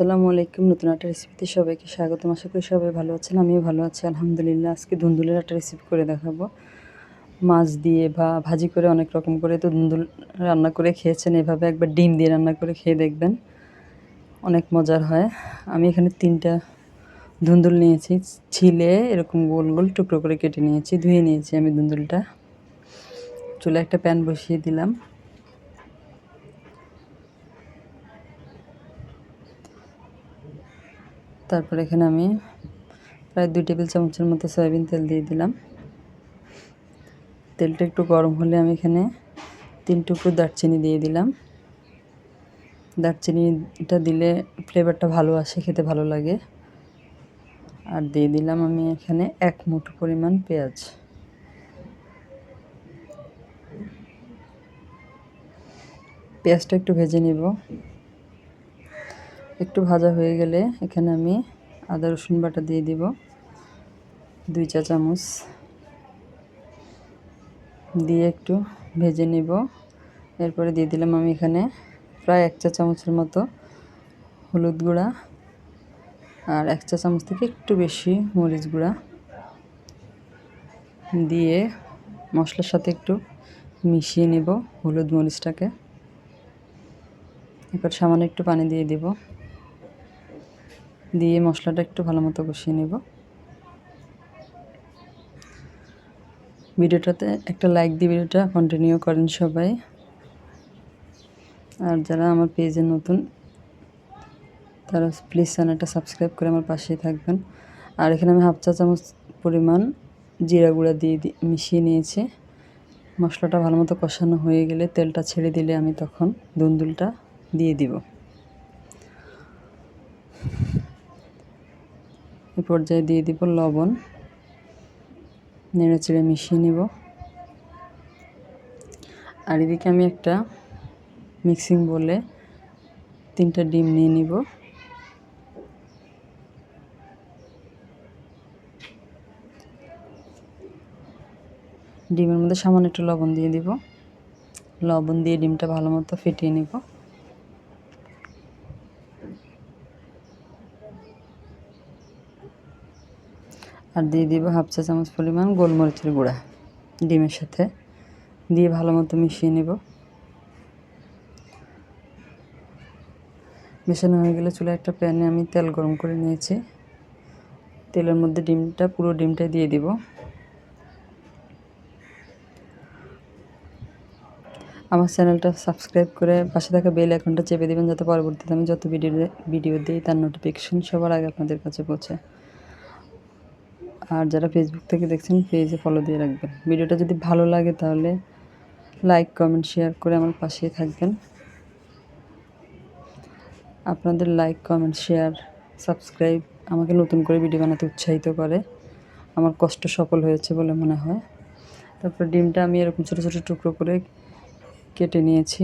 আসসালামু আলাইকুম। নতুন একটা রেসিপিতে সবাইকে স্বাগতম। আশা করি সবাই ভালো আছেন, আমিও ভালো আছি। আলহামদুলিল্লাহ, আজকে ধুন্দুলের একটা রেসিপি করে দেখাবো। মাছ দিয়ে বা ভাজি করে অনেক রকম করে তো ধুন্দুল রান্না করে খেয়েছেন। এভাবে একবার ডিম দিয়ে রান্না করে খেয়ে দেখবেন। অনেক মজার হয়। আমি এখানে তিনটা ধুন্দুল নিয়েছি। ছিলে এরকম গোল গোল টুকরো করে কেটে নিয়েছি, ধুয়ে নিয়েছি আমি ধুন্দুলটা। চুলে একটা প্যান বসিয়ে দিলাম। তারপর এখানে আমি প্রায় দুই টেবিল চামচের মতো সয়াবিন তেল দিয়ে দিলাম। তেলটা একটু গরম হলে আমি এখানে তিন টুকরো দারচিনি দিয়ে দিলাম। দারচিনিটা দিলে ফ্লেভারটা ভালো আসে, খেতে ভালো লাগে। আর দিয়ে দিলাম আমি এখানে এক মুঠো পরিমাণ পেঁয়াজ। পেঁয়াজটা একটু ভেজে নেব। একটু ভাজা হয়ে গেলে এখানে আমি আদা, রসুন বাটা দিয়ে দিব, দুই চা চামচ। দিয়ে একটু ভেজে নিব। এরপরে দিয়ে দিলাম আমি এখানে প্রায় এক চা চামচের মতো হলুদ গুঁড়া আর এক চা চামচ থেকে একটু বেশি মরিচ গুঁড়া। দিয়ে মশলার সাথে একটু মিশিয়ে নেব হলুদ মরিচটাকে। এবার সামান্য একটু পানি দিয়ে দিব। দিয়ে মশলাটা একটু ভালো মতো কষিয়ে নেব। ভিডিওটাতে একটা লাইক দিয়ে ভিডিওটা কন্টিনিউ করেন সবাই। আর যারা আমার পেজে নতুন, তারা প্লিজ চ্যানেলটা সাবস্ক্রাইব করে আমার পাশেই থাকবেন। আর এখানে আমি হাফ চা চামচ পরিমাণ জিরা গুঁড়া দিয়ে মিশিয়ে নিয়েছি। মশলাটা ভালো মতো কষানো হয়ে গেলে তেলটা ছেড়ে দিলে আমি তখন দুন্দুলটা দিয়ে দিব। এ পর্যায়ে দিয়ে দিব লবণ। নেড়ে চেড়ে মিশিয়ে নেব। আর এদিকে আমি একটা মিক্সিং বলে তিনটা ডিম নিয়ে নিব। ডিমের মধ্যে সামান্য একটু লবণ দিয়ে দিব। লবণ দিয়ে ডিমটা ভালো মতো ফেটিয়ে নেব। আর দিয়ে দিব হাফ চা চামচ পরিমাণ গোলমরিচের গুঁড়া, ডিমের সাথে। দিয়ে ভালো মতো মিশিয়ে নেব। মেশানো হয়ে গেলে চুলে একটা প্যানে আমি তেল গরম করে নিয়েছি। তেলের মধ্যে ডিমটা, পুরো ডিমটাই দিয়ে দিব। আমার চ্যানেলটা সাবস্ক্রাইব করে পাশে থাকা বেল আইকনটা চেপে দেবেন, যাতে পরবর্তীতে আমি যত ভিডিও ভিডিও দিই, তার নোটিফিকেশন সবার আগে আপনাদের কাছে পৌঁছে আর যারা ফেসবুক থেকে দেখছেন পেজে ফলো দিয়ে রাখবেন। ভিডিওটা যদি ভালো লাগে তাহলে লাইক কমেন্ট শেয়ার করে আমার পাশেই থাকবেন। আপনাদের লাইক কমেন্ট শেয়ার সাবস্ক্রাইব আমাকে নতুন করে ভিডিও বানাতে উৎসাহিত করে। আমার কষ্ট সফল হয়েছে বলে মনে হয়। তারপর ডিমটা আমি এরকম ছোটো ছোটো টুকরো করে কেটে নিয়েছি।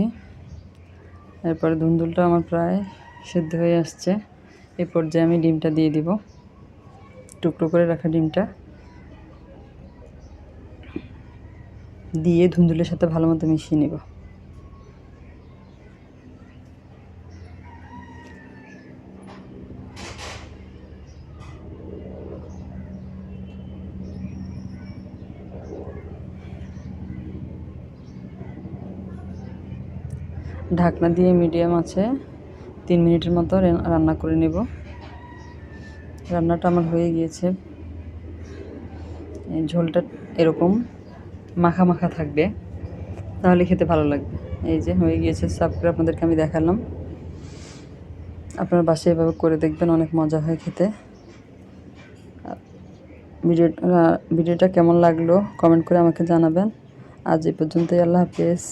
এরপরে ধুন্দুলটা আমার প্রায় সেদ্ধ হয়ে আসছে। এ পর্যায়ে আমি ডিমটা দিয়ে দিব। টুকরো করে রাখা ডিমটা। দিয়ে ধুন্দুলের সাথে ভালো মতো মিশিয়ে নেব। ঢাকনা দিয়ে মিডিয়াম আছে, তিন মিনিটের মতো রান্না করে নেব। রান্নাটা আমার হয়ে গিয়েছে। ঝোলটা এরকম মাখা মাখা থাকবে, তাহলে খেতে ভালো লাগবে। এই যে হয়ে গিয়েছে করে আপনাদেরকে আমি দেখালাম। আপনার বাসায় এভাবে করে দেখবেন, অনেক মজা হয় খেতে। ভিডিও ভিডিওটা কেমন লাগল, কমেন্ট করে আমাকে জানাবেন। আজ এই পর্যন্তই, আল্লাহ হাফেজ।